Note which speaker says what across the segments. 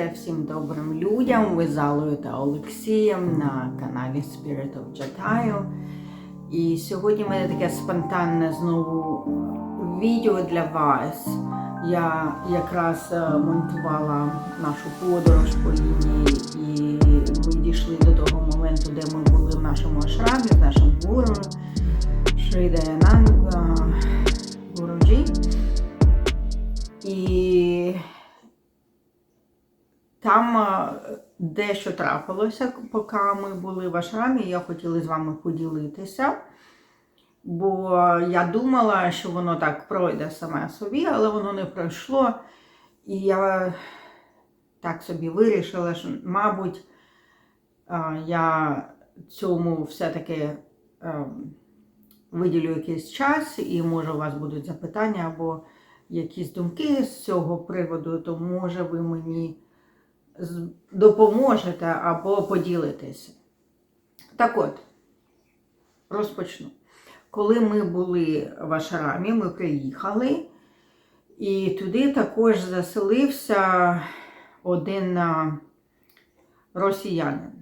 Speaker 1: Намасте всім добрим людям. Ви з Аллою та Олексієм на каналі Spirit of Jatаю. І сьогодні в мене таке спонтанне знову відео для вас. Я якраз е, монтувала нашу подорож по лінії, і ми дійшли до того моменту, де ми були в нашому ашрамі, з нашим гуру Шридаянанга Гуруджі. І там е, дещо трапилося, поки ми були в Ашрамі, я хотіла з вами поділитися. Бо я думала, що воно так пройде саме собі, але воно не пройшло. І я так собі вирішила, що, мабуть, е, я цьому все-таки е, виділю якийсь час, і може у вас будуть запитання або якісь думки з цього приводу, то може ви мені допоможете або поділитеся. Так от, розпочну. Коли ми були в Ашрамі, ми приїхали, і туди також заселився один росіянин.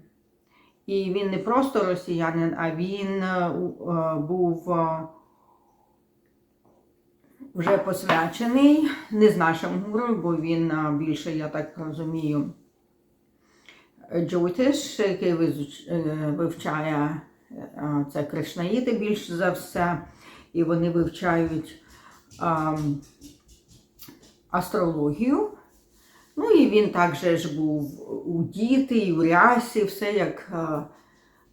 Speaker 1: І він не просто росіянин, а він у- а, був вже посвячений, не з нашим гуру, бо він більше, я так розумію, Джотиш, який е, вивчає е, це Кришнаїти більш за все, і вони вивчають астрологію. Ну і він також ж був у діти, і у рясі, все як, е,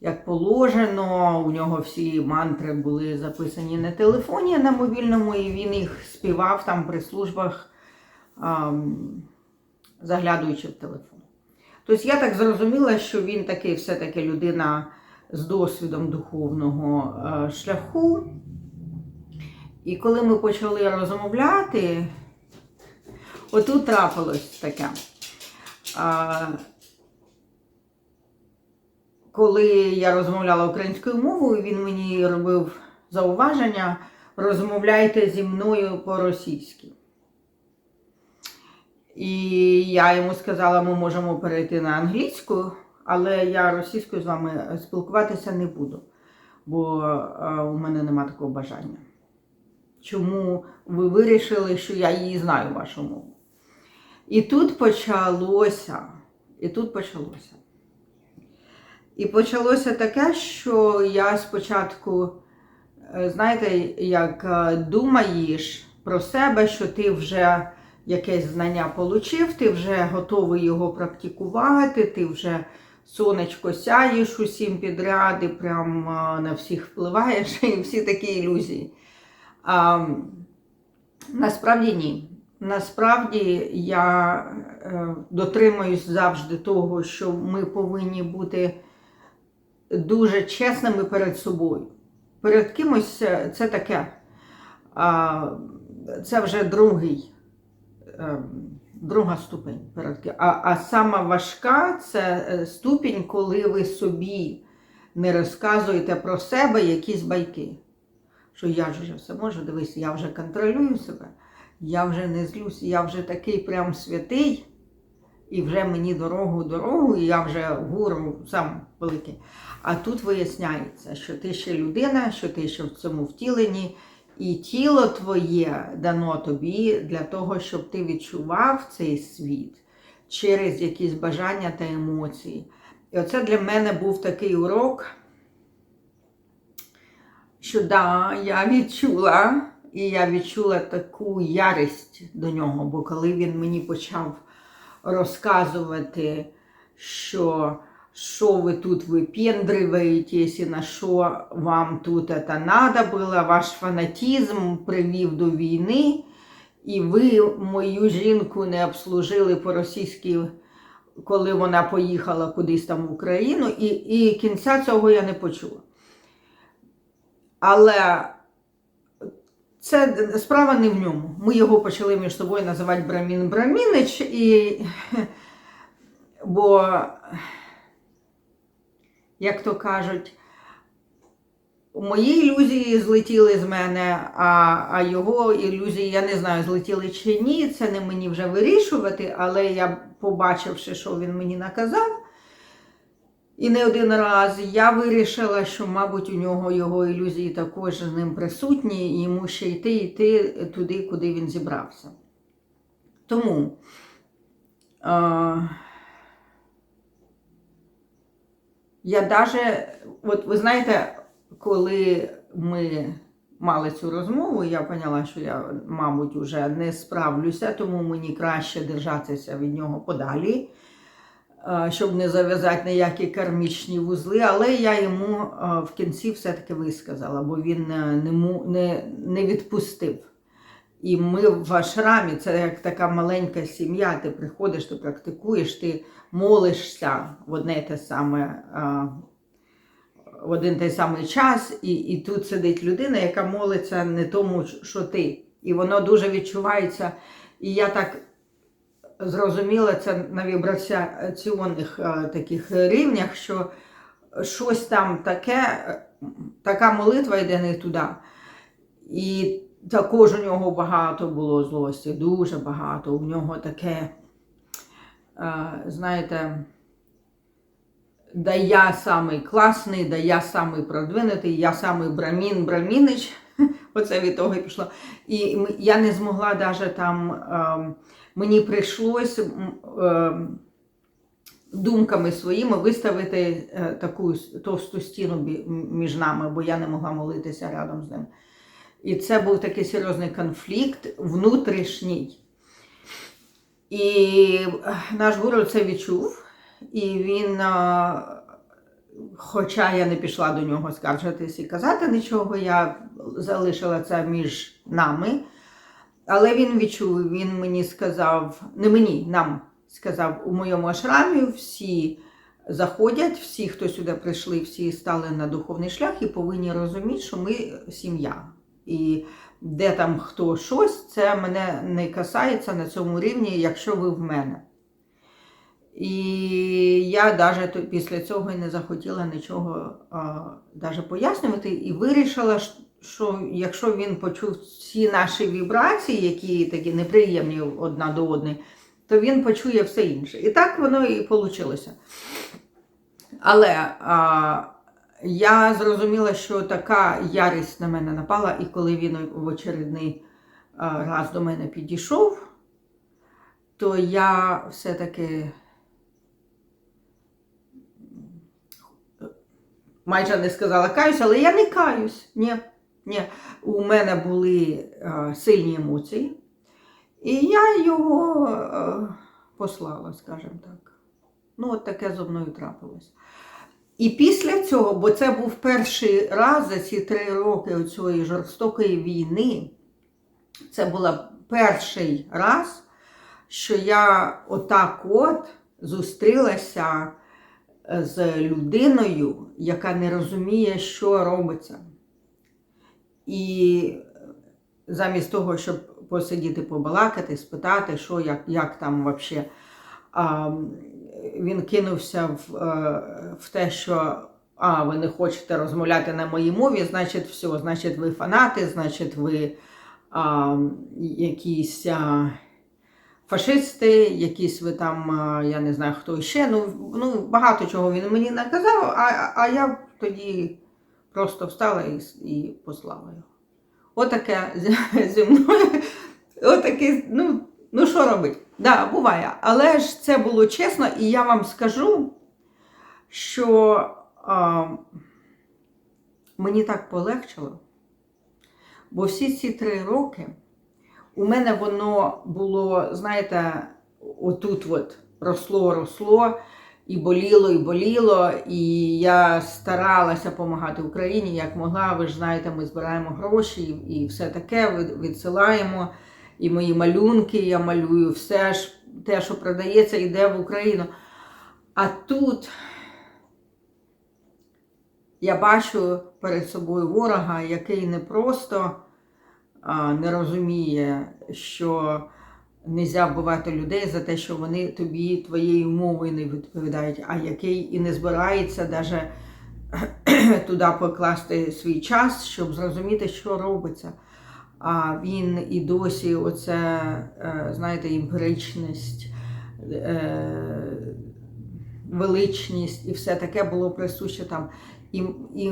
Speaker 1: як положено. У нього всі мантри були записані на телефоні на мобільному, і він їх співав там при службах, заглядуючи в телефон. Тобто я так зрозуміла, що він такий все-таки людина з досвідом духовного е, шляху. І коли ми почали розмовляти, отут трапилось таке. Коли я розмовляла українською мовою, він мені робив зауваження: розмовляйте зі мною по-російськи. І я йому сказала, ми можемо перейти на англійську, але я російською з вами спілкуватися не буду, бо е, у мене нема такого бажання. Чому ви вирішили, що я її знаю, вашу мову? І тут почалося. І тут почалося. І почалося таке, що я спочатку, е, знаєте, як е, думаєш про себе, що ти вже якесь знання отримав, ти вже готовий його практикувати, ти вже сонечко сяєш усім підряд і прям на всіх впливаєш, і всі такі ілюзії. А, насправді ні. Насправді я е, дотримуюсь завжди того, що ми повинні бути дуже чесними перед собою. Перед кимось це таке. Це вже другий друга ступень перед а, а сама важка це е, ступінь, коли ви собі не розказуєте про себе якісь байки. Що я ж вже все можу, дивись, я вже контролюю себе, я вже не злюсь, я вже такий прям святий, і вже мені дорогу дорогу, і я вже гуру сам великий. А тут виясняється, що ти ще людина, що ти ще в цьому втіленні, і тіло твоє дано тобі для того, щоб ти відчував цей світ через якісь бажання та емоції. І оце для мене був такий урок, що да, я відчула, і я відчула таку ярість до нього, бо коли він мені почав розказувати, що що ви тут випендриваєтесь на що вам тут це надо було, ваш фанатізм привів до війни, і ви мою жінку не обслужили по-російськи, коли вона поїхала кудись там в Україну, і, і кінця цього я не почула. Але це справа не в ньому. Ми його почали між собою називати Брамін Брамінич, і бо як то кажуть, мої ілюзії злетіли з мене, а, а його ілюзії, я не знаю, злетіли чи ні. Це не мені вже вирішувати, але я, побачивши, що він мені наказав, і не один раз я вирішила, що, мабуть, у нього його ілюзії також з ним присутні, і йому ще йти йти туди, куди він зібрався. Тому. Е- Я даже, от ви знаєте, коли ми мали цю розмову, я поняла, що я, мабуть, вже не справлюся, тому мені краще держатися від нього подалі, е, щоб не зав'язати ніякі кармічні вузли. Але я йому е, в кінці все-таки висказала, бо він е, не, не, не відпустив. І ми в ашрамі, це як така маленька сім'я, ти приходиш, ти практикуєш, ти молишся в одне те саме, в один той самий час, і, і тут сидить людина, яка молиться не тому, що ти. І воно дуже відчувається. І я так зрозуміла це на вібраціонних е, таких рівнях, що щось там таке, е, така молитва йде не туди. І також у нього багато було злості, дуже багато. У нього таке, е, знаєте, да я самий класний, да я самий продвинутий, я самий брамін, брамінич. Оце від того і пішло. І я не змогла навіть там, е, мені прийшлось е, думками своїми виставити е, таку товсту стіну між нами, бо я не могла молитися рядом з ним. І це був такий серйозний конфлікт внутрішній. І е, наш гуру це відчув, і він, е, хоча я не пішла до нього скаржитись і казати нічого, я залишила це між нами. Але він відчув, він мені сказав, не мені, нам сказав, у моєму ашрамі всі заходять, всі, хто сюди прийшли, всі стали на духовний шлях і повинні розуміти, що ми сім'я. І де там хто щось, це мене не касається на цьому рівні, якщо ви в мене. І я навіть після цього не захотіла нічого а, пояснювати, і вирішила, що якщо він почув всі наші вібрації, які такі неприємні одна до одної, то він почує все інше. І так воно і вийшло. Але а, я зрозуміла, що така ярість на мене напала, і коли він в очередний раз до мене підійшов, то я все-таки майже не сказала каюсь, але я не каюсь. Ні, ні. У мене були сильні емоції, і я його послала, скажімо так. Ну, от таке зо мною трапилось. І після цього, бо це був перший раз за ці три роки цієї жорстокої війни, це був перший раз, що я отак от зустрілася з людиною, яка не розуміє, що робиться. І замість того, щоб посидіти, побалакати, спитати, що, як, як там взагалі. Він кинувся в, е, в те, що а, ви не хочете розмовляти на моїй мові, значить, все, значить, ви фанати, значить, ви а, якісь а, фашисти, якісь ви там, а, я не знаю, хто ще. Ну, ну, багато чого він мені наказав, а, а я тоді просто встала і, і послала його. Отаке зі мною. Отаке, ну, ну що робить? Да, буває. Але ж це було чесно, і я вам скажу, що а, мені так полегшило, бо всі ці три роки у мене воно було, знаєте, отут от росло, росло, і боліло, і боліло. І я старалася допомагати Україні як могла. Ви ж знаєте, ми збираємо гроші і, все таке від- відсилаємо. І мої малюнки я малюю, все ж те, що продається, йде в Україну. А тут я бачу перед собою ворога, який не просто а, не розуміє, що не можна вбивати людей за те, що вони тобі твоєю мовою не відповідають, а який і не збирається навіть туди покласти свій час, щоб зрозуміти, що робиться. А він і досі, оце, е, знаєте, імперичність, е, величність і все таке було присуще там. І, і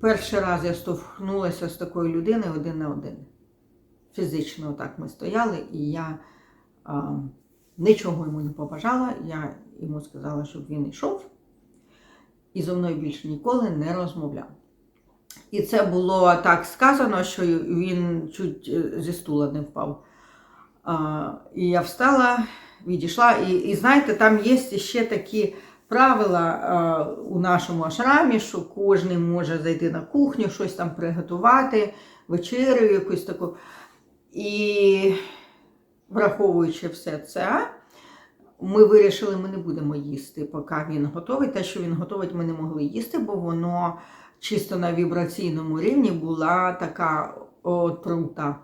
Speaker 1: перший раз я штовхнулася з такою людиною один на один. Фізично так ми стояли, і я а, нічого йому не побажала. Я йому сказала, щоб він йшов і зо мною більше ніколи не розмовляв. І це було так сказано, що він чуть е, зі стула не впав. А, і я встала, відійшла. І, і знаєте, там є ще такі правила а, у нашому ашрамі, що кожен може зайти на кухню, щось там приготувати, вечерю якусь таку. І враховуючи все це, ми вирішили, ми не будемо їсти, поки він готовий. Те, що він готовить, ми не могли їсти, бо воно чисто на вібраційному рівні була така отрута.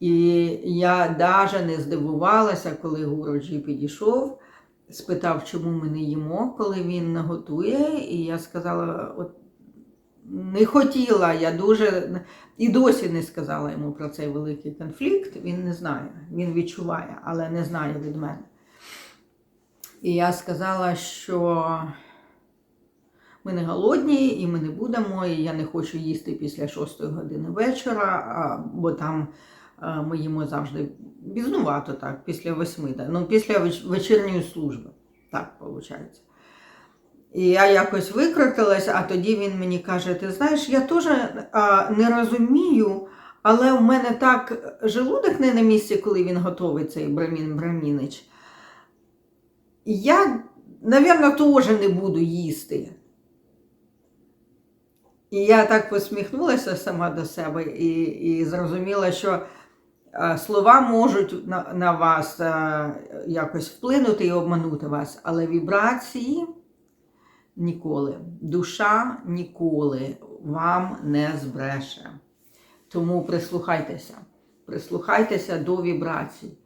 Speaker 1: І я навіть не здивувалася, коли Гуроджі підійшов, спитав, чому ми не їмо, коли він наготує. І я сказала, от не хотіла, я дуже і досі не сказала йому про цей великий конфлікт. Він не знає, він відчуває, але не знає від мене. І я сказала, що ми не голодні і ми не будемо, і я не хочу їсти після 6 години вечора, бо там а, ми їмо завжди пізнувато, так, після 8, так, ну, після вечірньої служби. Так виходить. І я якось викрутилась, а тоді він мені каже: ти знаєш, я теж не розумію, але в мене так желудок не на місці, коли він готовий, цей Брамін Брамінич. Я, напевно, теж не буду їсти. І я так посміхнулася сама до себе і, і зрозуміла, що е, слова можуть на, на вас е, якось вплинути і обманути вас, але вібрації ніколи, душа ніколи вам не збреше. Тому прислухайтеся, прислухайтеся до вібрацій.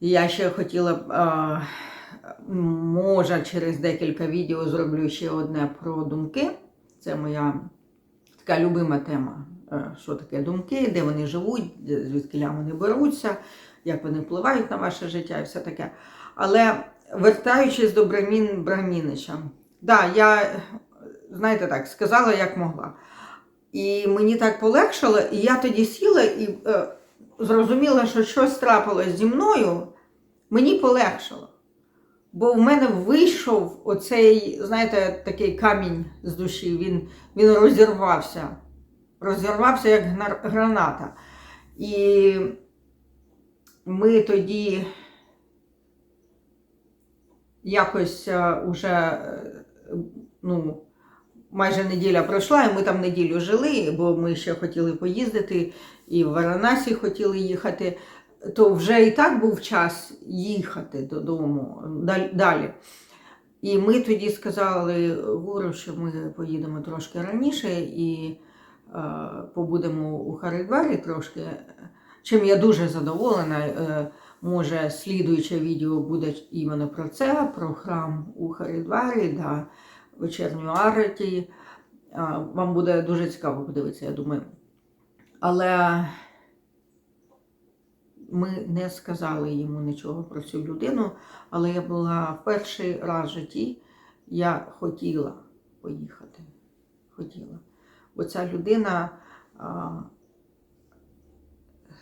Speaker 1: Я ще хотіла е, може, через декілька відео зроблю ще одне про думки. Це моя така любима тема. Е, Що таке думки, де вони живуть, звідки вони беруться, як вони впливають на ваше життя і все таке. Але вертаючись до Брамін Брамінича, да, я, знаєте так, сказала, як могла. І мені так полегшало, і я тоді сіла і е, зрозуміла, що щось трапилось зі мною, мені полегшало. Бо в мене вийшов оцей, знаєте, такий камінь з душі, він, він розірвався. Розірвався як граната. І ми тоді якось е, уже е, ну, майже неділя пройшла, і ми там неділю жили, бо ми ще хотіли поїздити, і в Варанасі хотіли їхати то вже і так був час їхати додому далі. І ми тоді сказали Гуру, що ми поїдемо трошки раніше і е, побудемо у Харидварі трошки. Чим я дуже задоволена. Е, може, слідуюче відео буде іменно про це, про храм у Харидварі, да, вечірню Араті. Е, вам буде дуже цікаво подивитися, я думаю. Але ми не сказали йому нічого про цю людину, але я була перший раз в житті, я хотіла поїхати. Хотіла. Бо ця людина а,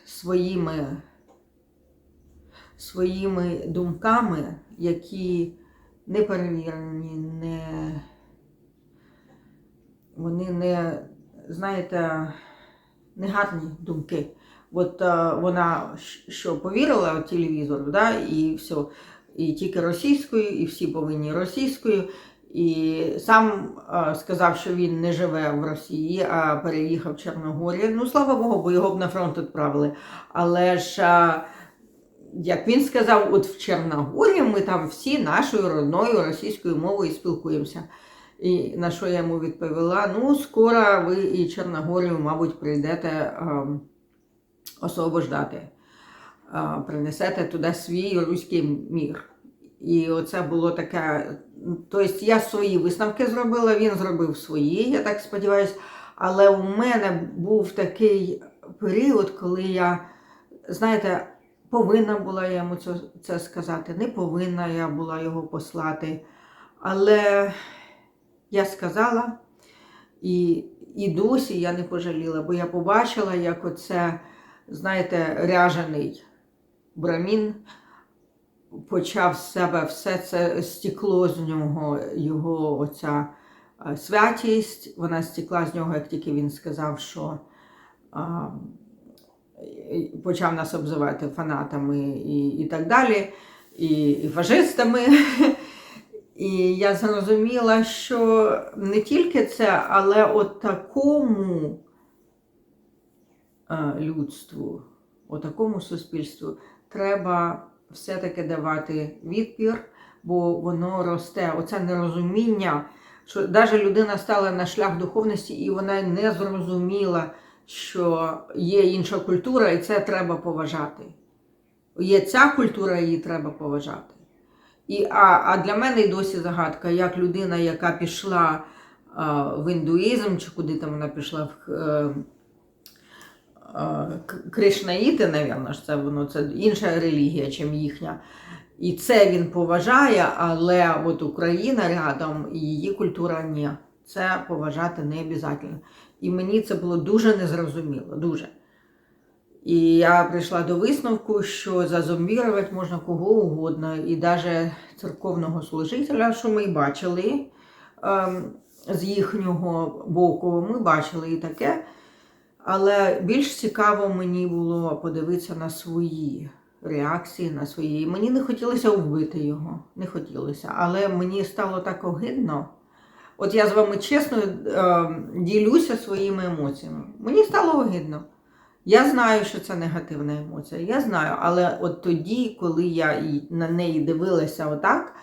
Speaker 1: своїми, своїми думками, які не перевірені, не, вони не, знаєте, не гарні думки. От е, вона що повірила телевізору, да, і все, і тільки російською, і всі повинні російською. І сам е, сказав, що він не живе в Росії, а переїхав в Чорногорію. Ну, слава Богу, бо його б на фронт відправили. Але ж, е, як він сказав, от в Чорногорії ми там всі нашою родною російською мовою спілкуємося. І на що я йому відповіла? Ну, скоро ви і Чорногорію, мабуть, прийдете. Освобождати. Принесете туди свій руський мір. І оце було таке. Тобто я свої висновки зробила, він зробив свої, я так сподіваюся. Але у мене був такий період, коли я, знаєте, повинна була я йому це сказати, не повинна я була його послати. Але я сказала, і, і досі я не пожаліла, бо я побачила, як оце, знаєте, ряжений брамін почав з себе все це стекло з нього, його оця е, святість, вона стекла з нього, як тільки він сказав, що а, почав нас обзивати фанатами і, і так далі, і, і фашистами. І я зрозуміла, що не тільки це, але от такому людству, от такому суспільству треба все-таки давати відпір, бо воно росте. Оце нерозуміння, що навіть людина стала на шлях духовності, і вона не зрозуміла, що є інша культура, і це треба поважати. Є ця культура, її треба поважати. І, а, а для мене й досі загадка, як людина, яка пішла а, в індуїзм, чи куди там вона пішла в е, е, Кришнаїти, напевно, це воно це інша релігія, чим їхня. І це він поважає, але от Україна рядом і її культура ні. Це поважати не обов'язково. І мені це було дуже незрозуміло, дуже. І я прийшла до висновку, що зазомбірувати можна кого угодно, і навіть церковного служителя, що ми бачили ем, з їхнього боку, ми бачили і таке. Але більш цікаво мені було подивитися на свої реакції, на свої. Мені не хотілося вбити його, не хотілося, але мені стало так огидно. От я з вами чесно е, ділюся своїми емоціями. Мені стало огидно. Я знаю, що це негативна емоція, я знаю, але от тоді, коли я на неї дивилася отак,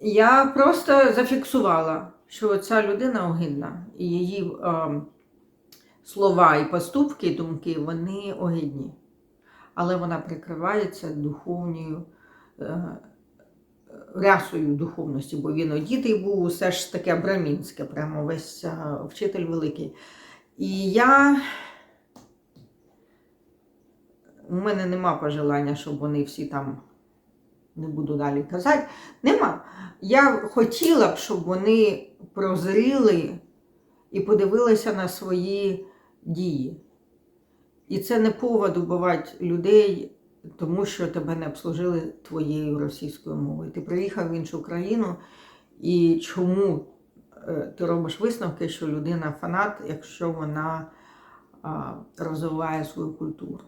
Speaker 1: я просто зафіксувала, що ця людина огидна, і її е, слова і поступки, і думки, вони огидні. Але вона прикривається духовною е, рясою духовності, бо він одітий був усе ж таке брамінське, прямо весь е, вчитель великий. І я. У мене нема пожелання, щоб вони всі там, не буду далі казати, нема. Я хотіла б, щоб вони прозріли і подивилися на свої дії. І це не повод убивати людей, тому що тебе не обслужили твоєю російською мовою. Ти приїхав в іншу країну, і чому е, ти робиш висновки, що людина фанат, якщо вона розвиває свою культуру?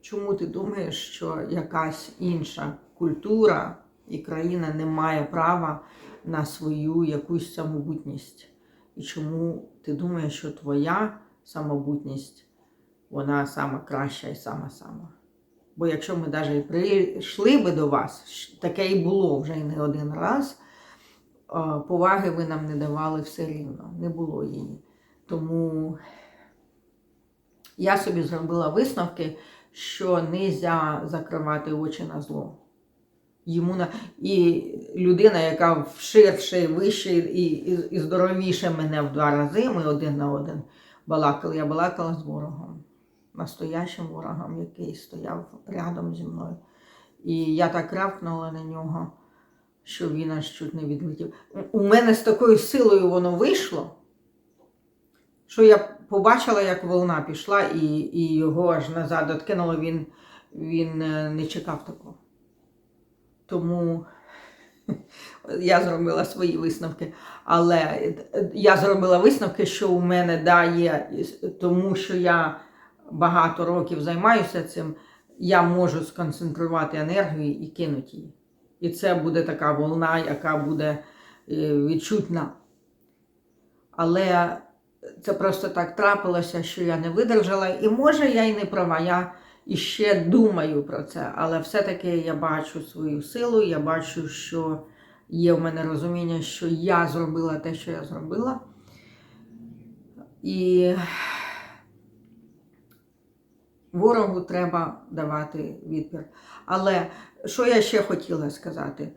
Speaker 1: Чому ти думаєш, що якась інша культура і країна не має права на свою якусь самобутність? І чому ти думаєш, що твоя самобутність вона сама краща і сама сама? Бо якщо ми навіть прийшли би до вас, таке і було вже і не один раз, поваги ви нам не давали все рівно, не було її. Тому я собі зробила висновки, що не можна закривати очі на зло. Йому на... І людина, яка ширше, вище і, і, і здоровіше мене в два рази, ми один на один балакали. Я балакала з ворогом, настоящим ворогом, який стояв рядом зі мною. І я так рявкнула на нього, що він аж чуть не відлетів. У- мене з такою силою воно вийшло, що я побачила, як волна пішла, і, і його аж назад откинуло, він, він е, не чекав такого. Тому я зробила свої висновки. Але е, я зробила висновки, що у мене да, є, тому що я багато років займаюся цим, я можу сконцентрувати енергію і кинути її. І це буде така волна, яка буде е, відчутна. Але це просто так трапилося, що я не видержала. І може я й не права. Я іще думаю про це, але все-таки я бачу свою силу, я бачу, що є в мене розуміння, що я зробила те, що я зробила. І ворогу треба давати відпір. Але що я ще хотіла сказати?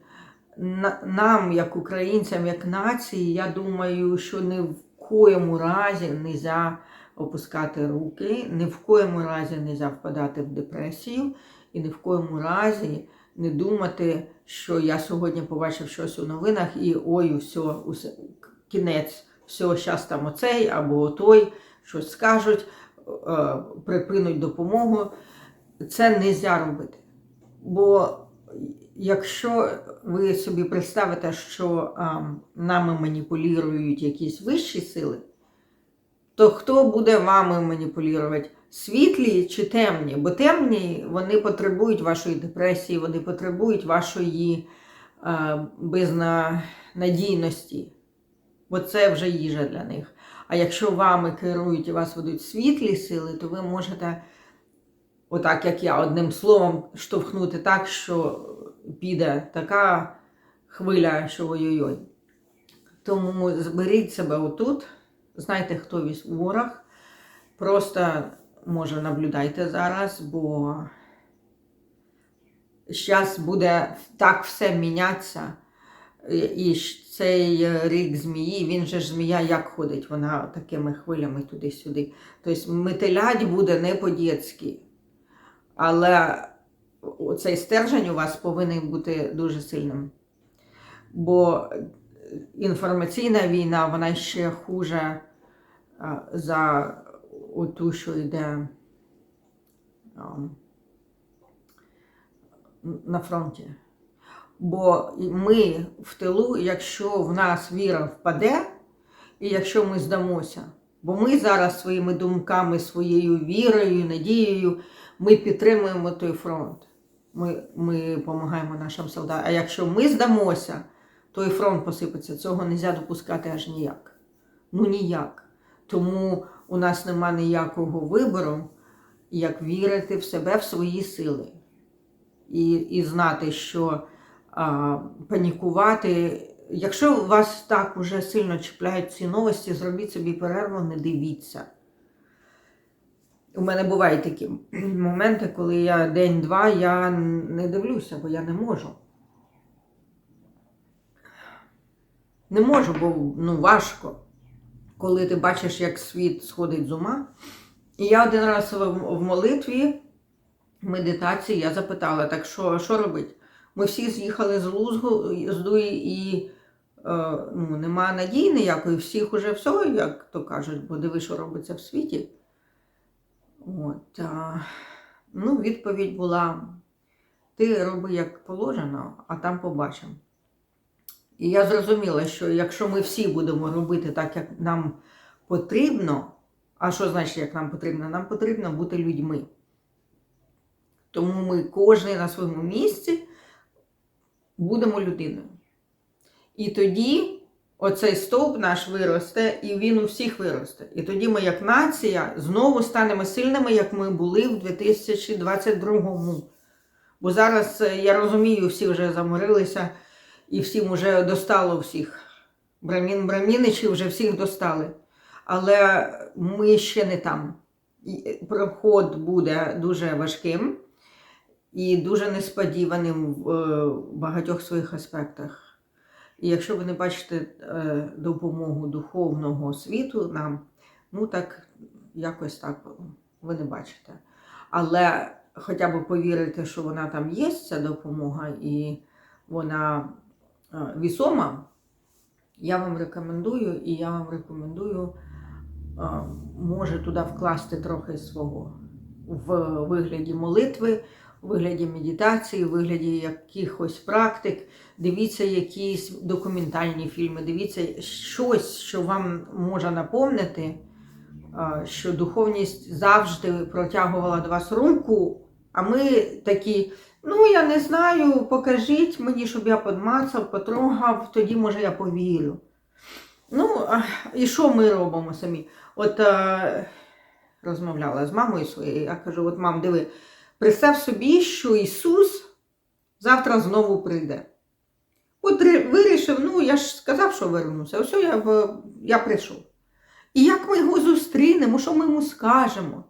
Speaker 1: Нам, як українцям, як нації, я думаю, що ні в коєму разі не можна опускати руки, ні в коєму разі не можна впадати в депресію, і ні в коєму разі не думати, що я сьогодні побачив щось у новинах і ой, все, усе, кінець, все, зараз там оцей або той, щось скажуть, е, припинуть допомогу. Це не можна робити. Бо якщо ви собі представите, що а, нами маніпулюють якісь вищі сили, то хто буде вами маніпулювати? Світлі чи темні? Бо темні вони потребують вашої депресії, вони потребують вашої а, безнадійності. Бо це вже їжа для них. А якщо вами керують і вас ведуть світлі сили, то ви можете, отак як я, одним словом штовхнути так, що піде така хвиля, що ой-ой-ой. Тому зберіть себе отут, знайте, хто весь ворог. Просто, може, наблюдайте зараз, бо зараз буде так все мінятися. І цей рік змії, він же ж змія як ходить, вона такими хвилями туди-сюди. Тобто метелять буде не по-дєцьки. Але цей стержень у вас повинен бути дуже сильним. Бо інформаційна війна, вона ще хуже за ту, що йде на фронті. Бо ми в тилу, якщо в нас віра впаде, і якщо ми здамося, бо ми зараз своїми думками, своєю вірою, надією, ми підтримуємо той фронт. Ми, ми допомагаємо нашим солдатам. А якщо ми здамося, той фронт посипеться. Цього не можна допускати аж ніяк. Ну ніяк. Тому у нас нема ніякого вибору, як вірити в себе, в свої сили. І, і знати, що а, панікувати. Якщо вас так уже сильно чіпляють ці новості, зробіть собі перерву, не дивіться. У мене бувають такі моменти, коли я день-два я не дивлюся, бо я не можу. Не можу, бо ну, важко, коли ти бачиш, як світ сходить з ума. І я один раз в, молитві, в медитації, я запитала, так що, що робити? Ми всі з'їхали з лузгу з і е, ну, нема надії ніякої, всіх уже все, як то кажуть, бо диви, що робиться в світі. От, а, ну, відповідь була: ти роби як положено, а там побачимо. І я зрозуміла, що якщо ми всі будемо робити так, як нам потрібно, а що значить, як нам потрібно? Нам потрібно бути людьми. Тому ми кожен на своєму місці будемо людиною. І тоді оцей стовп наш виросте, і він у всіх виросте. І тоді ми, як нація, знову станемо сильними, як ми були в 2022-му. Бо зараз, е, я розумію, всі вже заморилися, і всім вже достало всіх. Брамін Браміничі вже всіх достали. Але ми ще не там. І Проход буде дуже важким і дуже несподіваним в е, багатьох своїх аспектах. І якщо ви не бачите е, допомогу духовного світу нам, ну так якось так ви не бачите. Але хоча б повірити, що вона там є, ця допомога, і вона е, вісома, я вам рекомендую, і я вам рекомендую, е, може туди вкласти трохи свого в вигляді молитви, у вигляді медитації, у вигляді якихось практик. Дивіться якісь документальні фільми, дивіться щось, що вам може наповнити, що духовність завжди протягувала до вас руку, а ми такі, ну я не знаю, покажіть мені, щоб я подмацав, потрогав, тоді може я повірю. Ну, і що ми робимо самі? От е, розмовляла з мамою своєю, я кажу: от мам, диви, представ собі, що Ісус завтра знову прийде. От вирішив, ну я ж сказав, що вернуся. Ось я, я прийшов. І як ми його зустрінемо, що ми йому скажемо?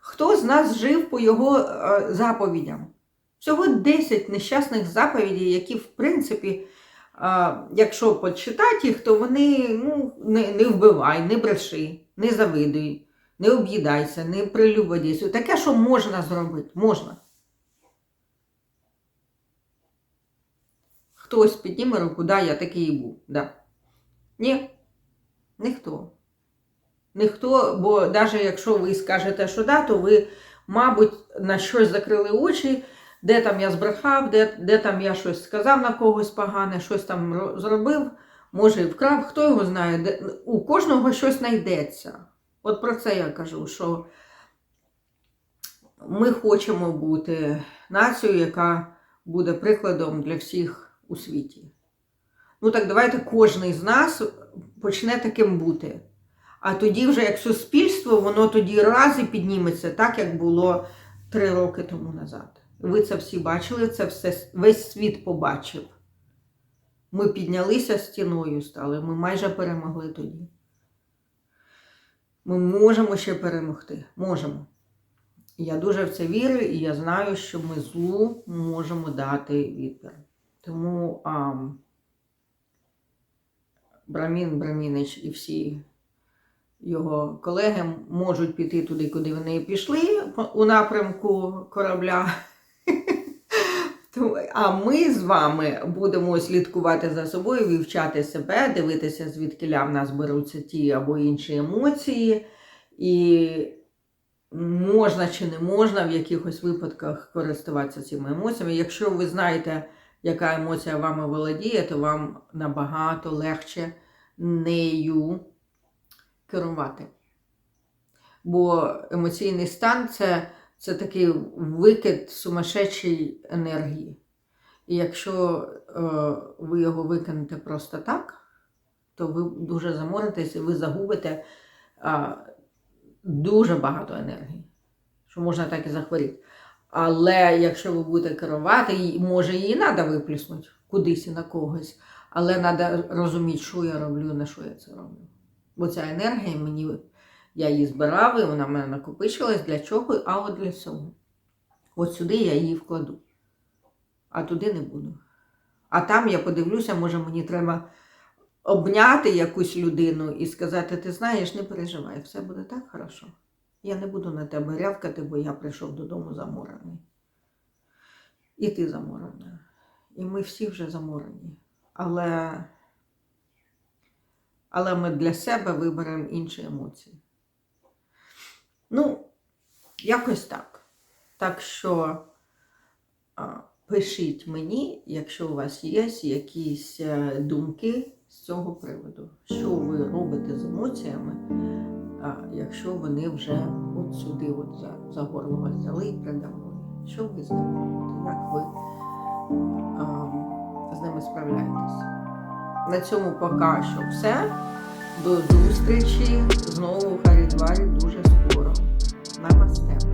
Speaker 1: Хто з нас жив по його е, заповідям? Всього 10 нещасних заповідей, які, в принципі, якщо почитати їх, то вони ну, не, не вбивай, не бреши, не завидуй, не об'їдайся, не прелюбодійся. Таке, що можна зробити, можна. Хтось підніме руку, да, я такий і був. Да. Ні, ніхто. Ніхто, бо навіть якщо ви скажете, що да, то ви, мабуть, на щось закрили очі, де там я збрехав, де, де там я щось сказав на когось погане, щось там зробив, може і вкрав, хто його знає, де, у кожного щось знайдеться. От про це я кажу, що ми хочемо бути нацією, яка буде прикладом для всіх у світі. Ну так давайте кожен з нас почне таким бути. А тоді, вже як суспільство, воно тоді раз підніметься, так як було три роки тому назад. Ви це всі бачили, це все весь світ побачив. Ми піднялися стіною стали, ми майже перемогли тоді. Ми можемо ще перемогти. Можемо. Я дуже в це вірю, і я знаю, що ми злу можемо дати відпір. Тому а, Брамін Брамінич і всі його колеги можуть піти туди, куди вони пішли, у напрямку корабля. А ми з вами будемо слідкувати за собою, вивчати себе, дивитися, звідки в нас беруться ті або інші емоції, і можна чи не можна в якихось випадках користуватися цими емоціями. Якщо ви знаєте, яка емоція вами володіє, то вам набагато легше нею керувати. Бо емоційний стан це, це такий викид сумасшедшої енергії. І якщо е, ви його викинете просто так, то ви дуже заморитесь і ви загубите е, дуже багато енергії, що можна так і захворіти. Але якщо ви будете керувати, може її треба виплюснути кудись і на когось, але треба розуміти, що я роблю, на що я це роблю. Бо ця енергія мені, я її збирав, і вона в мене накопичилась для чого, а от для цього. От сюди я її вкладу, а туди не буду. А там я подивлюся, може мені треба обняти якусь людину і сказати: ти знаєш, не переживай, все буде так хорошо. Я не буду на тебе рявкати, бо я прийшов додому заморений. І ти заморена. І ми всі вже заморені. Але, але ми для себе виберемо інші емоції. Ну, якось так. Так що пишіть мені, якщо у вас є якісь е, думки з цього приводу. Що ви робите з емоціями, якщо вони вже от сюди, от за, за горло вас взяли і придавили. Що ви з ними робите? Як ви а, з ними справляєтесь? На цьому поки що все. До зустрічі знову в Харідварі дуже. Namastê.